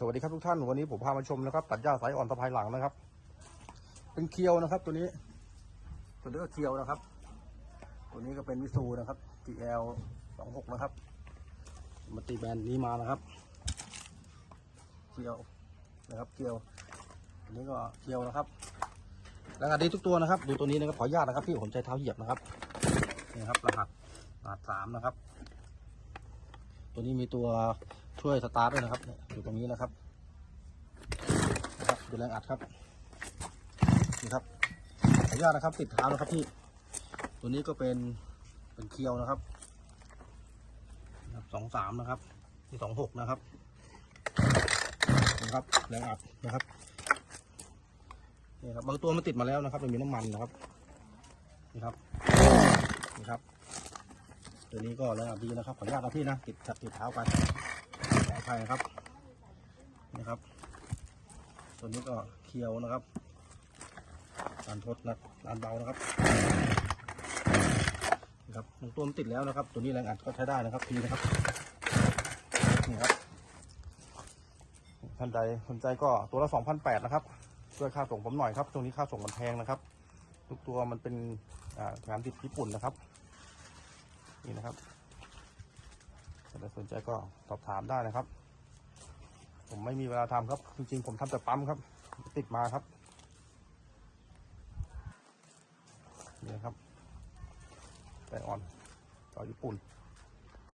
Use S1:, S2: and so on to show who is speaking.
S1: สวัสดีครับทุกท่านวันนี้ผมพามาชมนะครับ ตัดหญ้าสายอ่อนสะพายหลังนะครับ เป็นเคียวนะครับ ตัวนี้ ตัวนี้ก็เคียวนะครับ ตัวนี้ก็เป็นวิสูนะครับ GL สองหกนะครับมาตีแบรนด์นี้มานะครับเคียวนะครับเคียวตัวนี้ก็เคียวนะครับแล้วก็ดีทุกตัวนะครับ ดูตัวนี้นะครับขออนุญาตนะครับพี่ผมใช้เท้าเหยียบนะครับนี่ครับรหัสรหัสสามนะครับ ตัวนี้มีตัว ช่วยสตาร์ทด้วยนะครับ อยู่ตรงนี้นะครับนะครับดูแรงอัดครับนี่ครับขออนุญาตนะครับ ติดเท้านะครับพี่ ตัวนี้ก็เป็นเป็นเคียวนะครับสองสามนะครับ ที่สองหกนะครับนะครับแรงอัดนะครับนี่ครับบางตัวมันติดมาแล้วนะครับมันมีน้ำมันนะครับนี่ครับนี่ครับ ตัวนี้ก็แรงอัดดีนะครับขออนุญาตนะพี่นะติดจับติดเท้าไป ขออภัยนะครับนี่ครับ ตัวนี้ก็เคียวนะครับการทดนะการเบานะครับนี่ครับตัวมันติดแล้วนะครับ ตัวนี้แรงอัดก็ใช้ได้นะครับดีนะครับนี่ครับท่านใดสนใจก็ตัวละสองพันแปดนะครับช่วยค่าส่งผมหน่อยครับตรงนี้ค่าส่งมันแพงนะครับ ทุกตัวมันเป็นงานติดญี่ปุ่นนะครับ นี่นะครับถ้าสนใจก็สอบถามได้นะครับ ผมไม่มีเวลาทำครับ จริงๆผมทำแต่ปั๊มครับ ติดมาครับนี่นะครับ แต่อ่อนต่อญี่ปุ่น